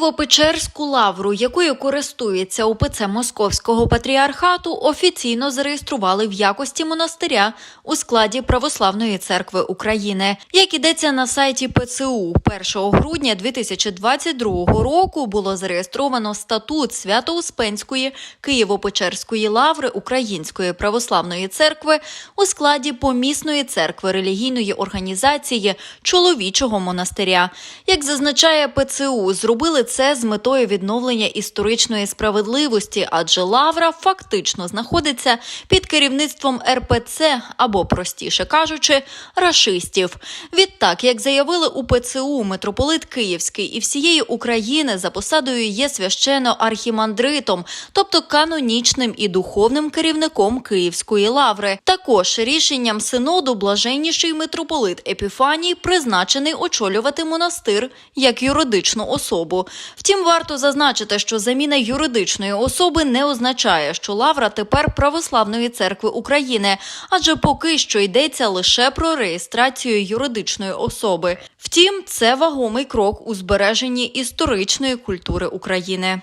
Києво-Печерську лавру, якою користується УПЦ Московського патріархату, офіційно зареєстрували в якості монастиря у складі Православної церкви України. Як ідеться на сайті ПЦУ, 1 грудня 2022 року було зареєстровано статут Свято-Успенської Києво-Печерської лаври Української православної церкви у складі помісної церкви релігійної організації чоловічого монастиря. Як зазначає ПЦУ, зробили це з метою відновлення історичної справедливості, адже лавра фактично знаходиться під керівництвом РПЦ або, простіше кажучи, рашистів. Відтак, як заявили у ПЦУ, митрополит Київський і всієї України за посадою є священно архімандритом, тобто канонічним і духовним керівником Київської лаври. Також рішенням синоду блаженніший митрополит Епіфаній призначений очолювати монастир як юридичну особу. Втім, варто зазначити, що заміна юридичної особи не означає, що лавра тепер православної церкви України, адже поки що йдеться лише про реєстрацію юридичної особи. Втім, це вагомий крок у збереженні історичної культури України.